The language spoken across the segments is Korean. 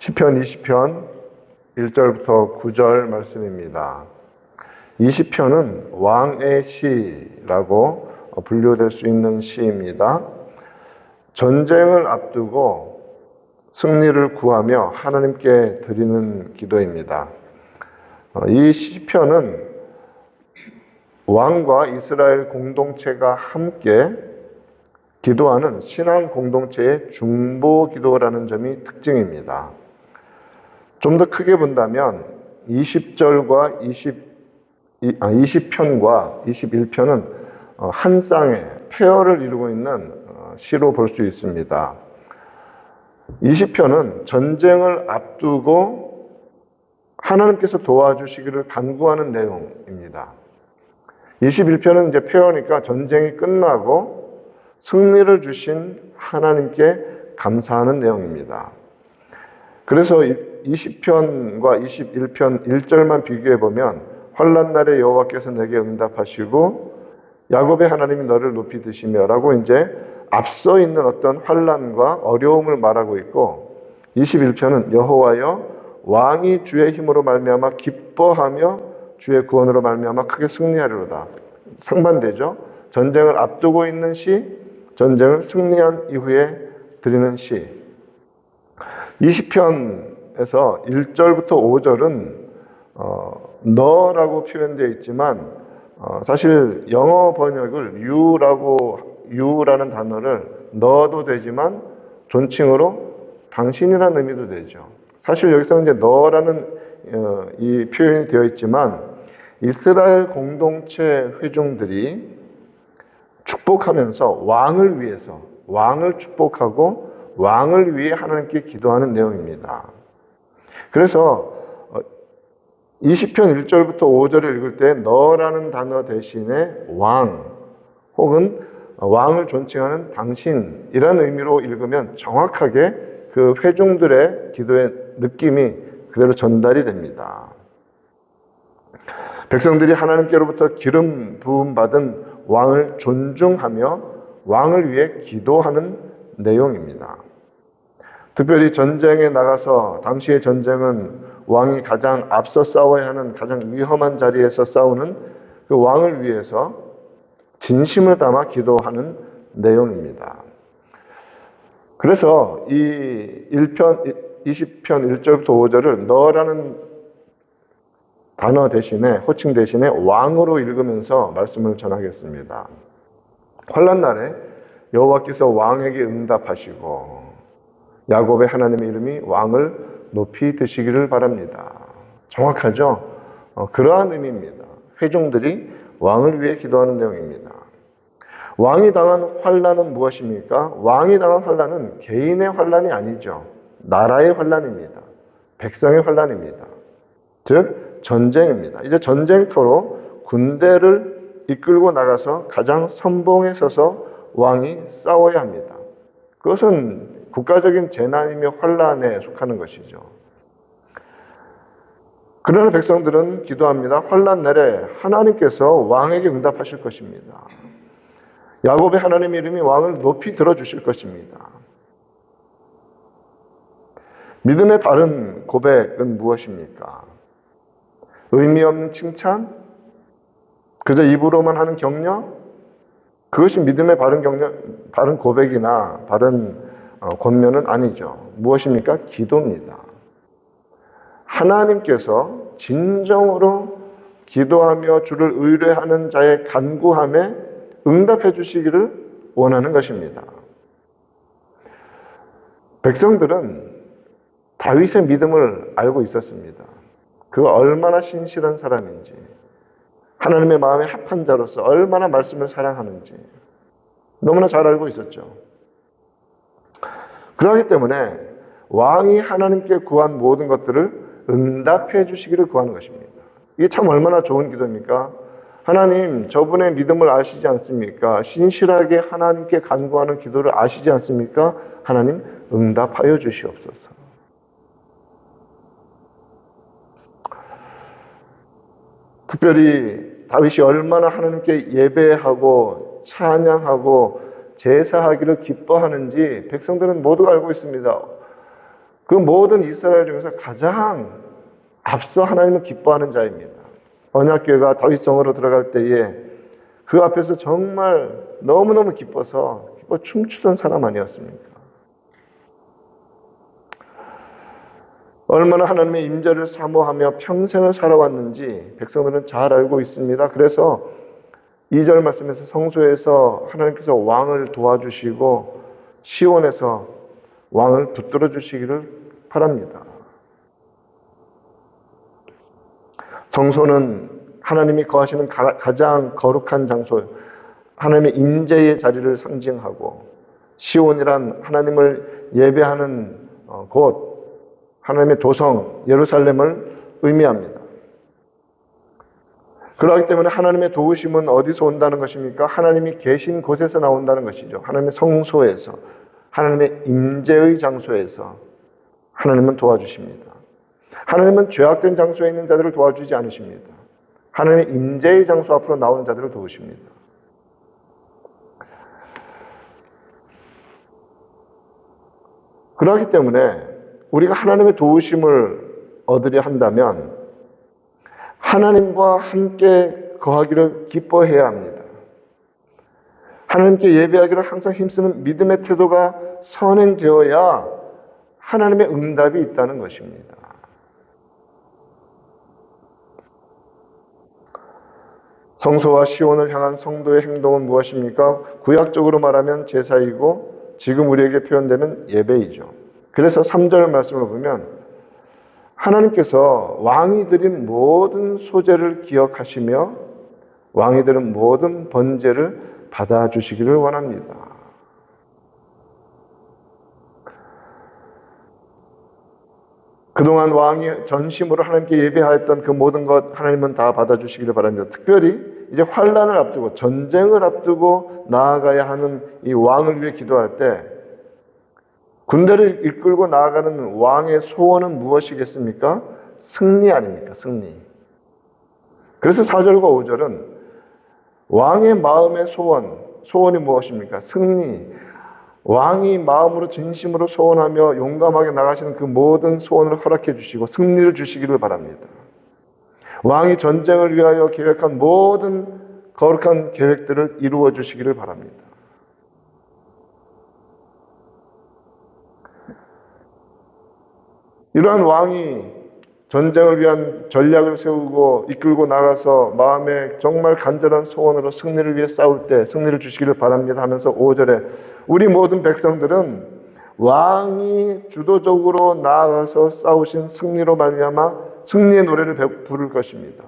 시편 20편 1절부터 9절 말씀입니다. 20편은 왕의 시라고 분류될 수 있는 시입니다. 전쟁을 앞두고 승리를 구하며 하나님께 드리는 기도입니다. 어, 이 시편은 왕과 이스라엘 공동체가 함께 기도하는 신앙 공동체의 중보 기도라는 점이 특징입니다. 좀 더 크게 본다면 20절과 20, 아, 20편과 21편은 어, 한 쌍의 페어를 이루고 있는 어, 시로 볼 수 있습니다. 20편은 전쟁을 앞두고 하나님께서 도와주시기를 간구하는 내용입니다. 21편은 이제 페어니까 전쟁이 끝나고 승리를 주신 하나님께 감사하는 내용입니다. 그래서 20편과 21편 1절만 비교해 보면 환란 날에 여호와께서 내게 응답하시고 야곱의 하나님이 너를 높이 드시며라고 이제 앞서 있는 어떤 환란과 어려움을 말하고 있고 21편은 여호와여 왕이 주의 힘으로 말미암아 기뻐하며 주의 구원으로 말미암아 크게 승리하리로다. 상반되죠. 전쟁을 앞두고 있는 시, 전쟁을 승리한 이후에 드리는 시. 20편 에서 1절부터 5절은 어, 너라고 표현되어 있지만 어, 사실 영어 번역을 you라고 you라는 단어를 넣어도 되지만 존칭으로 당신이라는 의미도 되죠. 사실 여기서 이제 너라는 어, 이 표현이 되어 있지만 이스라엘 공동체 회중들이 축복하면서 왕을 위해서 왕을 축복하고 왕을 위해 하나님께 기도하는 내용입니다. 그래서 20편 1절부터 5절을 읽을 때 너라는 단어 대신에 왕 혹은 왕을 존칭하는 당신이라는 의미로 읽으면 정확하게 그 회중들의 기도의 느낌이 그대로 전달이 됩니다. 백성들이 하나님께로부터 기름 부음 받은 왕을 존중하며 왕을 위해 기도하는 내용입니다. 특별히 전쟁에 나가서 당시의 전쟁은 왕이 가장 앞서 싸워야 하는 가장 위험한 자리에서 싸우는 그 왕을 위해서 진심을 담아 기도하는 내용입니다. 그래서 이 1편, 20편 1절부터 5절을 너라는 단어 대신에, 호칭 대신에 왕으로 읽으면서 말씀을 전하겠습니다. 환란 날에 여호와께서 왕에게 응답하시고 야곱의 하나님의 이름이 왕을 높이 드시기를 바랍니다. 정확하죠? 어, 그러한 의미입니다. 회중들이 왕을 위해 기도하는 내용입니다. 왕이 당한 환란은 무엇입니까? 왕이 당한 환란은 개인의 환란이 아니죠. 나라의 환란입니다. 백성의 환란입니다. 즉 전쟁입니다. 이제 전쟁터로 군대를 이끌고 나가서 가장 선봉에 서서 왕이 싸워야 합니다. 그것은 국가적인 재난이며 환란에 속하는 것이죠. 그러나 백성들은 기도합니다. 환란 날에 하나님께서 왕에게 응답하실 것입니다. 야곱의 하나님 이름이 왕을 높이 들어 주실 것입니다. 믿음의 바른 고백은 무엇입니까? 의미 없는 칭찬? 그저 입으로만 하는 격려? 그것이 믿음의 바른 격려, 바른 고백이나 바른 어, 권면은 아니죠. 무엇입니까? 기도입니다. 하나님께서 진정으로 기도하며 주를 의뢰하는 자의 간구함에 응답해 주시기를 원하는 것입니다. 백성들은 다윗의 믿음을 알고 있었습니다. 그가 얼마나 신실한 사람인지, 하나님의 마음에 합한 자로서 얼마나 말씀을 사랑하는지 너무나 잘 알고 있었죠. 그렇기 때문에 왕이 하나님께 구한 모든 것들을 응답해 주시기를 구하는 것입니다. 이게 참 얼마나 좋은 기도입니까? 하나님, 저분의 믿음을 아시지 않습니까? 신실하게 하나님께 간구하는 기도를 아시지 않습니까? 하나님, 응답하여 주시옵소서. 특별히 다윗이 얼마나 하나님께 예배하고 찬양하고 제사하기를 기뻐하는지 백성들은 모두 알고 있습니다. 그 모든 이스라엘 중에서 가장 앞서 하나님을 기뻐하는 자입니다. 언약교회가 다윗성으로 들어갈 때에 그 앞에서 정말 너무너무 기뻐서 기뻐 춤추던 사람 아니었습니까? 얼마나 하나님의 임재를 사모하며 평생을 살아왔는지 백성들은 잘 알고 있습니다. 그래서 2절 말씀에서 성소에서 하나님께서 왕을 도와주시고 시온에서 왕을 붙들어 주시기를 바랍니다. 성소는 하나님이 거하시는 가- 가장 거룩한 장소, 하나님의 임재의 자리를 상징하고 시온이란 하나님을 예배하는 어, 곳, 하나님의 도성 예루살렘을 의미합니다. 그렇기 때문에 하나님의 도우심은 어디서 온다는 것입니까? 하나님이 계신 곳에서 나온다는 것이죠. 하나님의 성소에서, 하나님의 임재의 장소에서 하나님은 도와주십니다. 하나님은 죄악된 장소에 있는 자들을 도와주지 않으십니다. 하나님의 임재의 장소 앞으로 나오는 자들을 도우십니다. 그렇기 때문에 우리가 하나님의 도우심을 얻으려 한다면 하나님과 함께 거하기를 기뻐해야 합니다. 하나님께 예배하기를 항상 힘쓰는 믿음의 태도가 선행되어야 하나님의 응답이 있다는 것입니다. 성소와 시온을 향한 성도의 행동은 무엇입니까? 구약적으로 말하면 제사이고 지금 우리에게 표현되면 예배이죠. 그래서 3절 말씀을 보면 하나님께서 왕이 드린 모든 소재를 기억하시며 왕이 드린 모든 번제를 받아주시기를 원합니다. 그동안 왕이 전심으로 하나님께 예배하였던 그 모든 것 하나님은 다 받아주시기를 바랍니다. 특별히 이제 환란을 앞두고 전쟁을 앞두고 나아가야 하는 이 왕을 위해 기도할 때 군대를 이끌고 나아가는 왕의 소원은 무엇이겠습니까? 승리 아닙니까? 승리. 그래서 4절과 5절은 왕의 마음의 소원, 소원이 무엇입니까? 승리. 왕이 마음으로 진심으로 소원하며 용감하게 나가시는 그 모든 소원을 허락해 주시고 승리를 주시기를 바랍니다. 왕이 전쟁을 위하여 계획한 모든 거룩한 계획들을 이루어 주시기를 바랍니다. 이러한 왕이 전쟁을 위한 전략을 세우고 이끌고 나가서 마음에 정말 간절한 소원으로 승리를 위해 싸울 때 승리를 주시기를 바랍니다 하면서 5절에 우리 모든 백성들은 왕이 주도적으로 나아가서 싸우신 승리로 말미암아 승리의 노래를 부를 것입니다.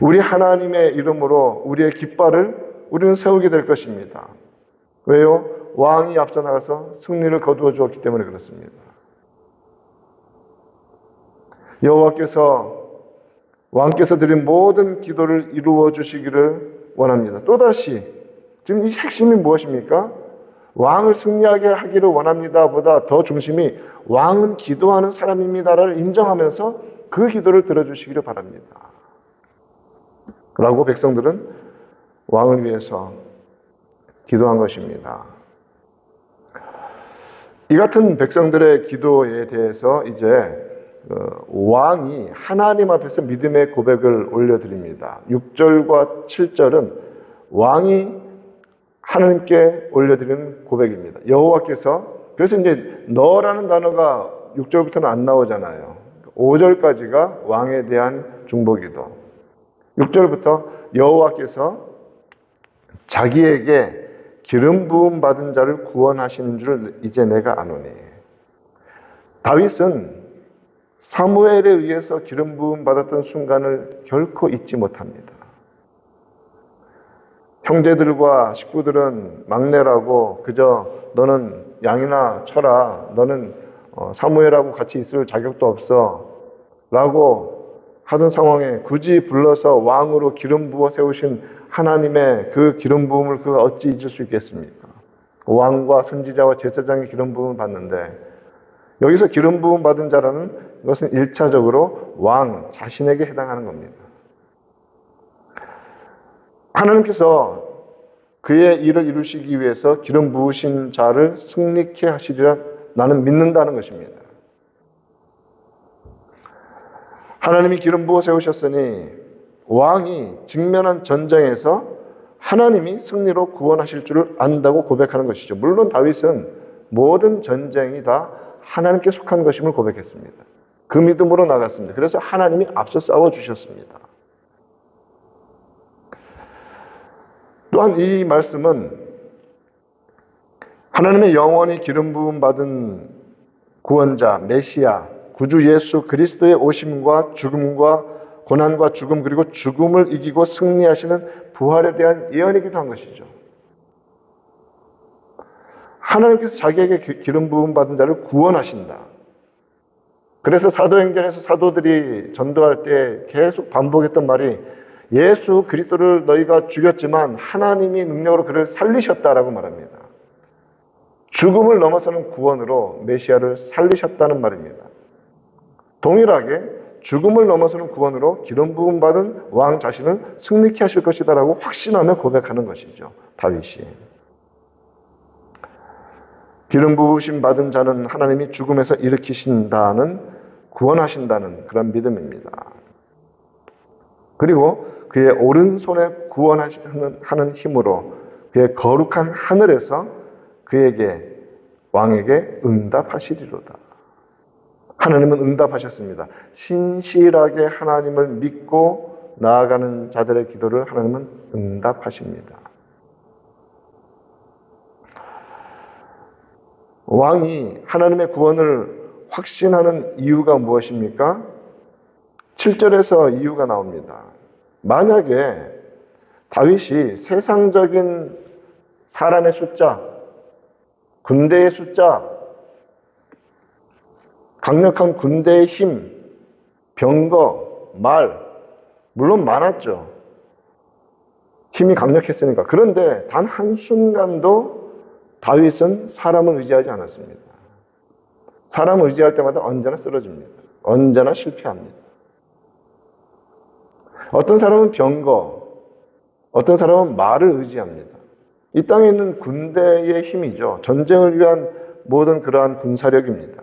우리 하나님의 이름으로 우리의 깃발을 우리는 세우게 될 것입니다. 왜요? 왕이 앞서 나가서 승리를 거두어 주었기 때문에 그렇습니다. 여호와께서 왕께서 드린 모든 기도를 이루어 주시기를 원합니다. 또다시 지금 이 핵심이 무엇입니까? 왕을 승리하게 하기를 원합니다. 보다 더 중심이 왕은 기도하는 사람입니다를 인정하면서 그 기도를 들어주시기를 바랍니다. 라고 백성들은 왕을 위해서 기도한 것입니다. 이 같은 백성들의 기도에 대해서 이제 어, 왕이 하나님 앞에서 믿음의 고백을 올려드립니다. 6절과 7절은 왕이 하나님께 올려드리는 고백입니다. 여호와께서 그래서 이제 너라는 단어가 6절부터는 안 나오잖아요. 5절까지가 왕에 대한 중보기도. 6절부터 여호와께서 자기에게 기름 부음 받은 자를 구원하시는 줄 이제 내가 아노니. 다윗은 사무엘에 의해서 기름 부음 받았던 순간을 결코 잊지 못합니다. 형제들과 식구들은 막내라고 그저 너는 양이나 쳐라. 너는 어, 사무엘하고 같이 있을 자격도 없어. 라고 하던 상황에 굳이 불러서 왕으로 기름 부어 세우신 하나님의 그 기름 부음을 그가 어찌 잊을 수 있겠습니까? 왕과 선지자와 제사장의 기름 부음을 받는데 여기서 기름 부음 받은 자라는 것은 일차적으로 왕 자신에게 해당하는 겁니다. 하나님께서 그의 일을 이루시기 위해서 기름 부으신 자를 승리케 하시리라 나는 믿는다는 것입니다. 하나님이 기름 부어 세우셨으니 왕이 직면한 전쟁에서 하나님이 승리로 구원하실 줄을 안다고 고백하는 것이죠. 물론 다윗은 모든 전쟁이 다 하나님께 속한 것임을 고백했습니다. 그 믿음으로 나갔습니다. 그래서 하나님이 앞서 싸워 주셨습니다. 또한 이 말씀은 하나님의 영원히 기름 부음 받은 구원자 메시아 구주 예수 그리스도의 오심과 죽음과 고난과 죽음 그리고 죽음을 이기고 승리하시는 부활에 대한 예언이기도 한 것이죠. 하나님께서 자기에게 기- 기름 부음 받은 자를 구원하신다. 그래서 사도행전에서 사도들이 전도할 때 계속 반복했던 말이 예수 그리스도를 너희가 죽였지만 하나님이 능력으로 그를 살리셨다라고 말합니다. 죽음을 넘어서는 구원으로 메시아를 살리셨다는 말입니다. 동일하게 죽음을 넘어서는 구원으로 기름 부음 받은 왕 자신을 승리케 하실 것이다라고 확신하며 고백하는 것이죠. 다윗이. 기름 부으심 받은 자는 하나님이 죽음에서 일으키신다는 구원하신다는 그런 믿음입니다. 그리고 그의 오른손에 구원하시는 하는 힘으로 그의 거룩한 하늘에서 그에게 왕에게 응답하시리로다. 하나님은 응답하셨습니다. 신실하게 하나님을 믿고 나아가는 자들의 기도를 하나님은 응답하십니다. 왕이 하나님의 구원을 확신하는 이유가 무엇입니까? 7절에서 이유가 나옵니다. 만약에 다윗이 세상적인 사람의 숫자, 군대의 숫자, 강력한 군대의 힘, 병거, 말, 물론 많았죠. 힘이 강력했으니까. 그런데 단 한순간도 다윗은 사람을 의지하지 않았습니다. 사람을 의지할 때마다 언제나 쓰러집니다. 언제나 실패합니다. 어떤 사람은 병거, 어떤 사람은 말을 의지합니다. 이 땅에 있는 군대의 힘이죠. 전쟁을 위한 모든 그러한 군사력입니다.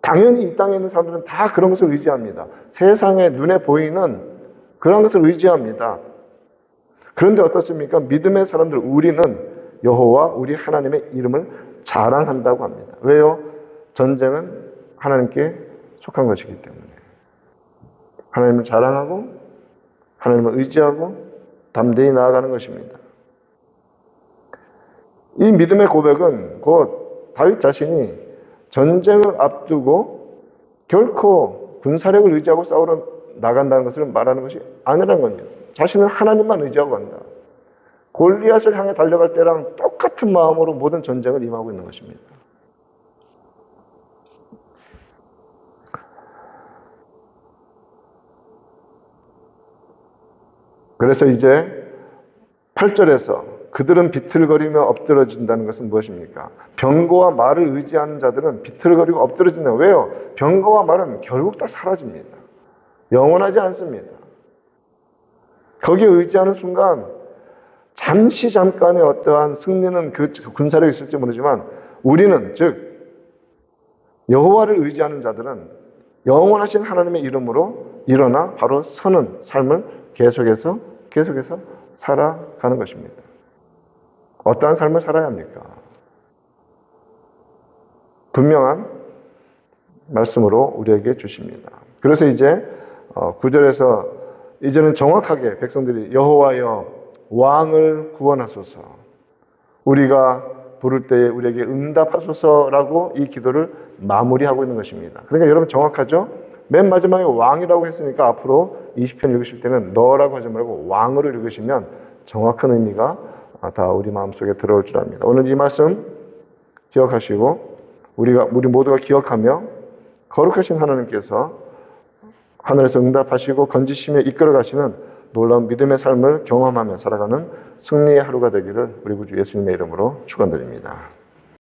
당연히 이 땅에 있는 사람들은 다 그런 것을 의지합니다. 세상에 눈에 보이는 그런 것을 의지합니다. 그런데 어떻습니까? 믿음의 사람들 우리는 여호와 우리 하나님의 이름을 자랑한다고 합니다. 왜요? 전쟁은 하나님께 속한 것이기 때문에 하나님을 자랑하고 하나님을 의지하고 담대히 나아가는 것입니다. 이 믿음의 고백은 곧 다윗 자신이 전쟁을 앞두고 결코 군사력을 의지하고 싸우러 나간다는 것을 말하는 것이 아니라는 거죠. 자신은 하나님만 의지하고 간다. 골리앗을 향해 달려갈 때랑 똑같은 마음으로 모든 전쟁을 임하고 있는 것입니다. 그래서 이제 8절에서 그들은 비틀거리며 엎드러진다는 것은 무엇입니까? 병거와 말을 의지하는 자들은 비틀거리고 엎드러진다. 왜요? 병거와 말은 결국 다 사라집니다. 영원하지 않습니다. 거기에 의지하는 순간 잠시 잠깐의 어떠한 승리는 그 군사력이 있을지 모르지만 우리는 즉 여호와를 의지하는 자들은 영원하신 하나님의 이름으로 일어나 바로 서는 삶을 계속해서 계속해서 살아가는 것입니다. 어떠한 삶을 살아야 합니까? 분명한 말씀으로 우리에게 주십니다. 그래서 이제 9절에서 이제는 정확하게 백성들이 여호와여 왕을 구원하소서 우리가 부를 때에 우리에게 응답하소서라고 이 기도를 마무리하고 있는 것입니다. 그러니까 여러분 정확하죠? 맨 마지막에 왕이라고 했으니까 앞으로 20편 읽으실 때는 너라고 하지 말고 왕으로 읽으시면 정확한 의미가 다 우리 마음속에 들어올 줄 압니다. 오늘 이 말씀 기억하시고 우리가 우리 모두가 기억하며 거룩하신 하나님께서 하늘에서 응답하시고 건지시며 이끌어 가시는 놀라운 믿음의 삶을 경험하며 살아가는 승리의 하루가 되기를 우리 구주 예수님의 이름으로 축원드립니다.